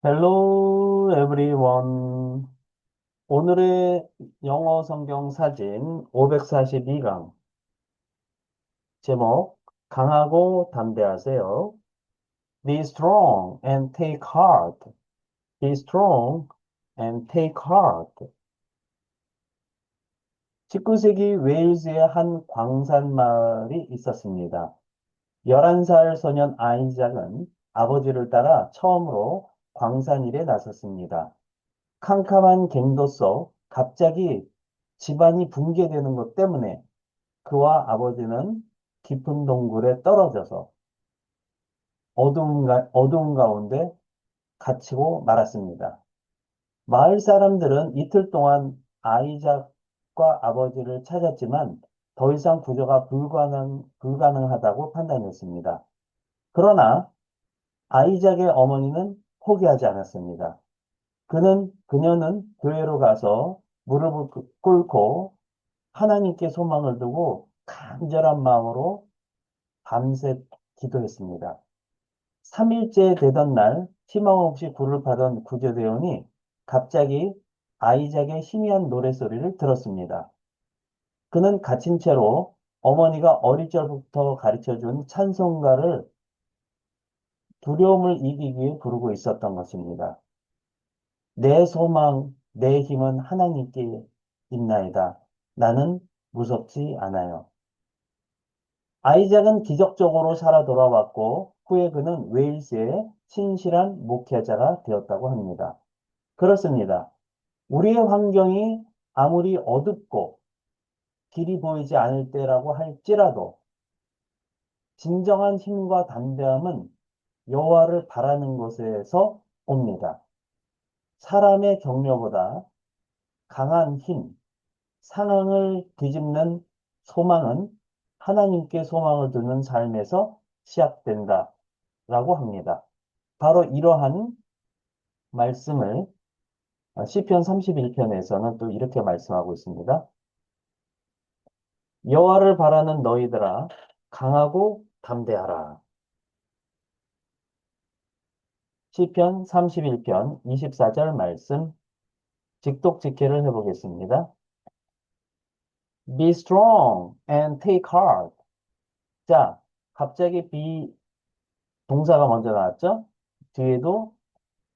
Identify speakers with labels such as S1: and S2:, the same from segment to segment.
S1: Hello everyone. 오늘의 영어 성경 사진 542강. 제목, 강하고 담대하세요. Be strong and take heart. Be strong and take heart. 19세기 웨일즈의 한 광산 마을이 있었습니다. 11살 소년 아이작은 아버지를 따라 처음으로 광산일에 나섰습니다. 캄캄한 갱도 속 갑자기 집안이 붕괴되는 것 때문에 그와 아버지는 깊은 동굴에 떨어져서 어두운, 가, 어두운 가운데 갇히고 말았습니다. 마을 사람들은 이틀 동안 아이작과 아버지를 찾았지만 더 이상 구조가 불가능, 불가능하다고 판단했습니다. 그러나 아이작의 어머니는 포기하지 않았습니다. 그는, 그녀는 교회로 가서 무릎을 꿇고 하나님께 소망을 두고 간절한 마음으로 밤새 기도했습니다. 3일째 되던 날 희망 없이 불을 파던 구조대원이 갑자기 아이작의 희미한 노래소리를 들었습니다. 그는 갇힌 채로 어머니가 어릴 적부터 가르쳐준 찬송가를 두려움을 이기기 위해 부르고 있었던 것입니다. 내 소망, 내 힘은 하나님께 있나이다. 나는 무섭지 않아요. 아이작은 기적적으로 살아 돌아왔고 후에 그는 웨일스의 신실한 목회자가 되었다고 합니다. 그렇습니다. 우리의 환경이 아무리 어둡고 길이 보이지 않을 때라고 할지라도 진정한 힘과 담대함은 여호와를 바라는 것에서 옵니다. 사람의 격려보다 강한 힘, 상황을 뒤집는 소망은 하나님께 소망을 두는 삶에서 시작된다. 라고 합니다. 바로 이러한 말씀을 시편 31편에서는 또 이렇게 말씀하고 있습니다. 여호와를 바라는 너희들아 강하고 담대하라. 시편 31편 24절 말씀 직독 직해를 해보겠습니다. Be strong and take heart. 자, 갑자기 be 동사가 먼저 나왔죠? 뒤에도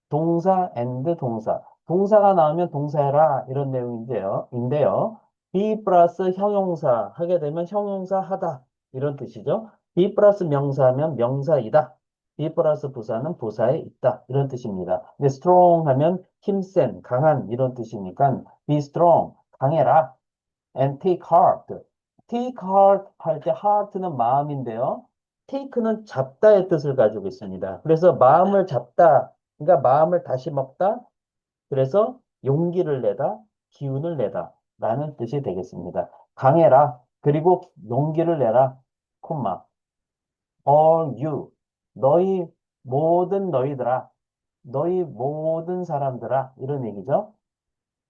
S1: 동사 and 동사. 동사가 나오면 동사해라 이런 내용인데요. 인데요. be 플러스 형용사 하게 되면 형용사 하다 이런 뜻이죠. be 플러스 명사하면 명사이다. Be 플러스 부사는 부사에 있다. 이런 뜻입니다. 근데 strong 하면 힘센, 강한 이런 뜻이니까 be strong, 강해라. and take heart. take heart 할 때 heart는 마음인데요. take는 잡다의 뜻을 가지고 있습니다. 그래서 마음을 잡다, 그러니까 마음을 다시 먹다. 그래서 용기를 내다, 기운을 내다 라는 뜻이 되겠습니다. 강해라, 그리고 용기를 내라, 콤마. all you, 너희 모든 너희들아, 너희 모든 사람들아 이런 얘기죠.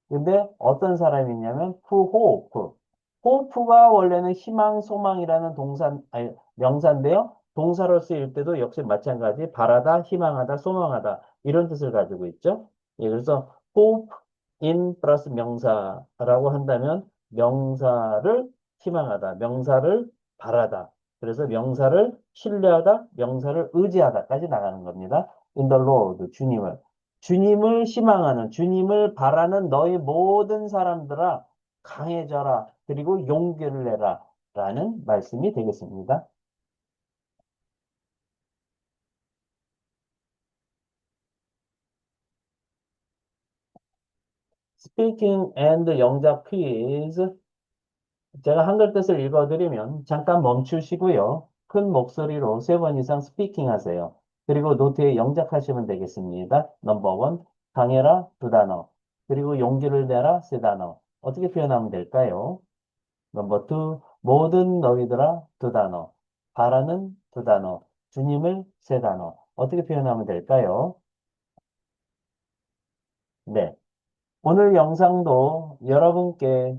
S1: 근데 어떤 사람이냐면 hope. hope가 원래는 희망, 소망이라는 동사, 아니, 명사인데요. 동사로 쓰일 때도 역시 마찬가지 바라다, 희망하다, 소망하다 이런 뜻을 가지고 있죠. 예, 그래서 hope in 플러스 명사라고 한다면 명사를 희망하다, 명사를 바라다. 그래서 명사를 신뢰하다, 명사를 의지하다까지 나가는 겁니다. in the Lord, 주님을. 주님을 희망하는, 주님을 바라는 너희 모든 사람들아 강해져라. 그리고 용기를 내라. 라는 말씀이 되겠습니다. Speaking and 영작 퀴즈. 제가 한글 뜻을 읽어드리면 잠깐 멈추시고요. 큰 목소리로 세 번 이상 스피킹 하세요. 그리고 노트에 영작하시면 되겠습니다. 넘버 원, 강해라 두 단어. 그리고 용기를 내라 세 단어. 어떻게 표현하면 될까요? 넘버 투, 모든 너희들아 두 단어. 바라는 두 단어. 주님을 세 단어. 어떻게 표현하면 될까요? 네. 오늘 영상도 여러분께